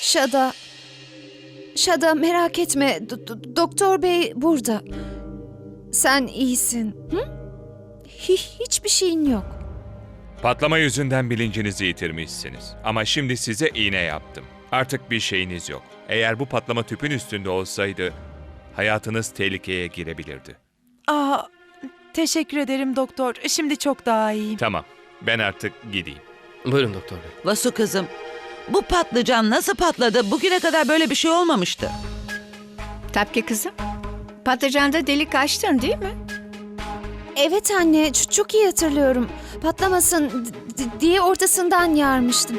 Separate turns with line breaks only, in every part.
Şada. Şada merak etme. Do- do- doktor bey burada. Sen iyisin. Hı? Hi- hiçbir şeyin yok.
Patlama yüzünden bilincinizi yitirmişsiniz. Ama şimdi size iğne yaptım. Artık bir şeyiniz yok. Eğer bu patlama tüpün üstünde olsaydı hayatınız tehlikeye girebilirdi.
Aa, teşekkür ederim doktor. Şimdi çok daha iyiyim.
Tamam, ben artık gideyim.
Buyurun doktor bey.
Vasu kızım, bu patlıcan nasıl patladı? Bugüne kadar böyle bir şey olmamıştı.
Tabii ki kızım. Patlıcanda delik açtın değil mi?
Evet anne, ç- çok iyi hatırlıyorum. Patlamasın diye ortasından yarmıştım.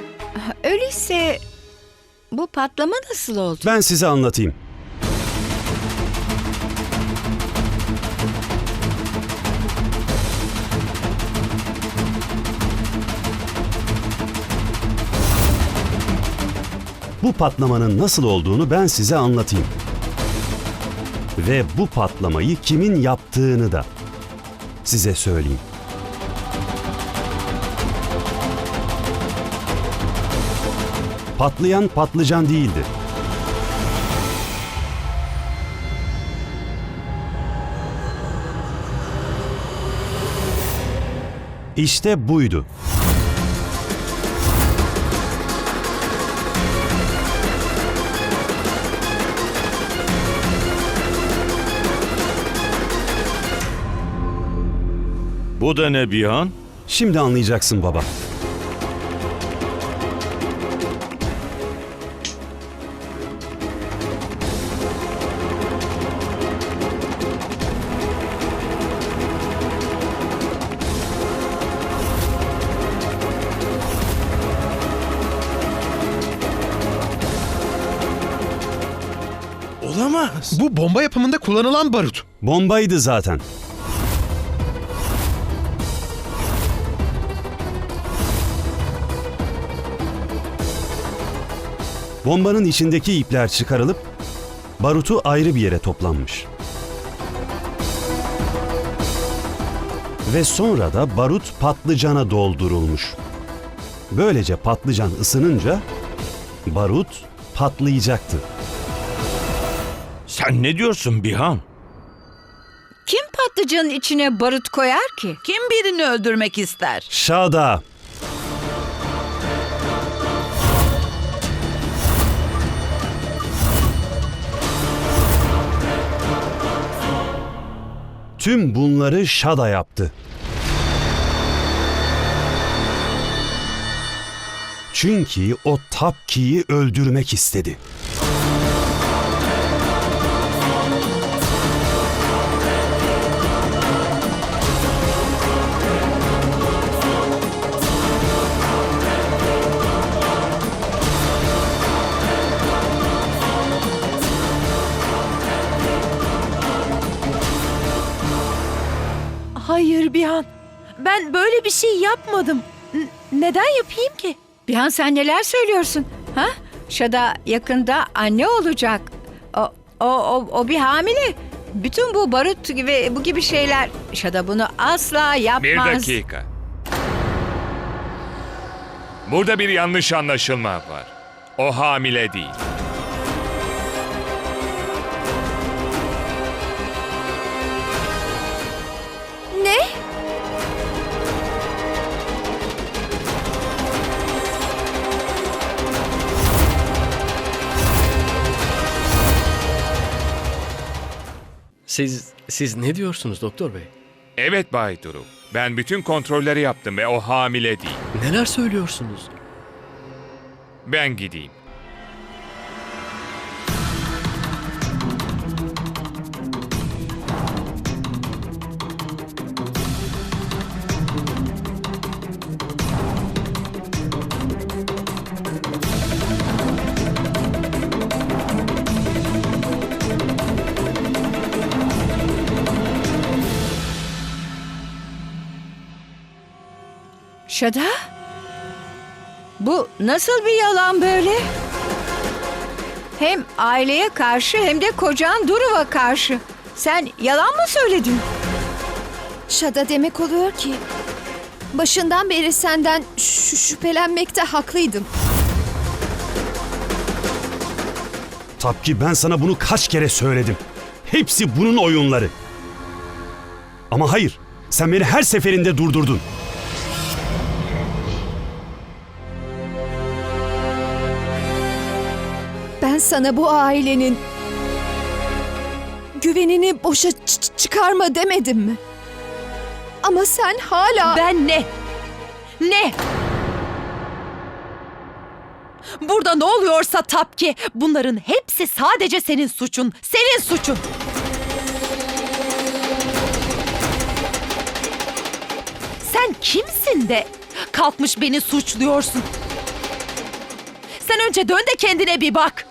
Öyleyse bu patlama nasıl oldu?
Ben size anlatayım. Bu patlamanın nasıl olduğunu ben size anlatayım. Ve bu patlamayı kimin yaptığını da size söyleyeyim. Patlayan patlıcan değildi. İşte buydu.
Bu da ne Bihan?
Şimdi anlayacaksın baba.
Olamaz.
Bu bomba yapımında kullanılan barut.
Bombaydı zaten. Bombanın içindeki ipler çıkarılıp barutu ayrı bir yere toplanmış. Ve sonra da barut patlıcana doldurulmuş. Böylece patlıcan ısınınca barut patlayacaktı.
Sen ne diyorsun Bihan?
Kim patlıcanın içine barut koyar ki?
Kim birini öldürmek ister?
Şada. Tüm bunları Şada yaptı. Çünkü o Tapki'yi öldürmek istedi.
Bihan. Ben böyle bir şey yapmadım. N- neden yapayım ki?
Bihan sen neler söylüyorsun? Ha? Şada yakında anne olacak. O, o, o, o bir hamile. Bütün bu barut gibi bu gibi şeyler Şada bunu asla yapmaz.
Bir dakika. Burada bir yanlış anlaşılma var. O hamile değil.
Siz siz ne diyorsunuz doktor bey?
Evet Bay Duru. Ben bütün kontrolleri yaptım ve o hamile değil.
Neler söylüyorsunuz?
Ben gideyim.
Şada? Bu nasıl bir yalan böyle? Hem aileye karşı hem de kocan Duruv'a karşı. Sen yalan mı söyledin?
Şada demek oluyor ki başından beri senden ş- şüphelenmekte haklıydım.
Tapki ben sana bunu kaç kere söyledim. Hepsi bunun oyunları. Ama hayır, sen beni her seferinde durdurdun.
Sana bu ailenin güvenini boşa çıkarma demedim mi? Ama sen hala...
Ben ne? Ne? Burada ne oluyorsa Tapki, bunların hepsi sadece senin suçun. Senin suçun. Sen kimsin de kalkmış beni suçluyorsun? Sen önce dön de kendine bir bak.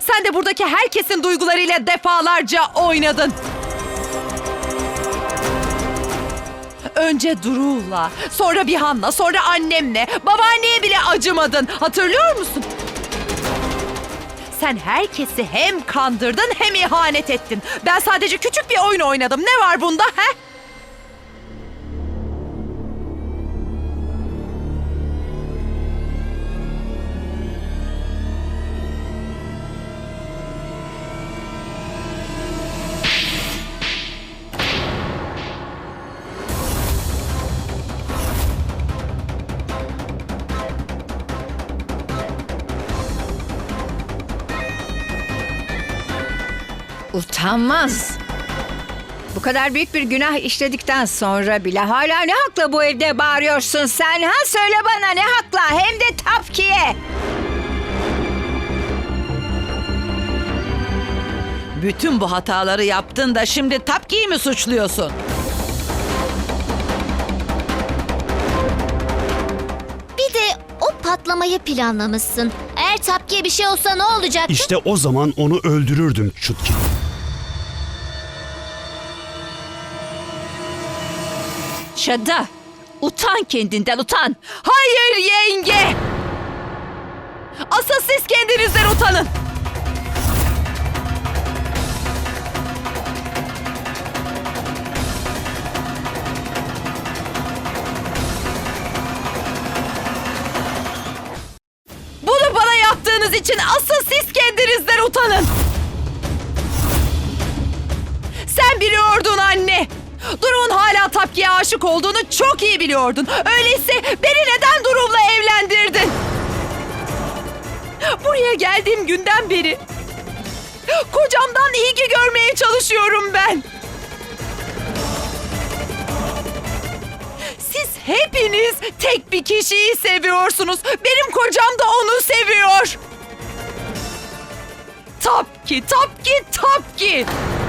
Sen de buradaki herkesin duygularıyla defalarca oynadın. Önce Duru'la, sonra Bihan'la, sonra annemle, babaanneye bile acımadın. Hatırlıyor musun? Sen herkesi hem kandırdın hem ihanet ettin. Ben sadece küçük bir oyun oynadım. Ne var bunda he?
Utanmaz. Bu kadar büyük bir günah işledikten sonra bile hala ne hakla bu evde bağırıyorsun sen? Ha söyle bana ne hakla hem de Tapki'ye.
Bütün bu hataları yaptın da şimdi Tapki'yi mi suçluyorsun?
Bir de o patlamayı planlamışsın. Eğer Tapki'ye bir şey olsa ne olacak?
İşte o zaman onu öldürürdüm Çutki.
Şada, utan kendinden utan. Hayır yenge. Asıl siz kendinizden utanın. Utanın. Sen biliyordun anne. Durun hala Tapki'ye aşık olduğunu çok iyi biliyordun. Öyleyse beni neden Durum'la evlendirdin? Buraya geldiğim günden beri kocamdan ilgi görmeye çalışıyorum ben. Siz hepiniz tek bir kişiyi seviyorsunuz. Benim kocam da onu seviyor. Tapki, Tapki, Tapki.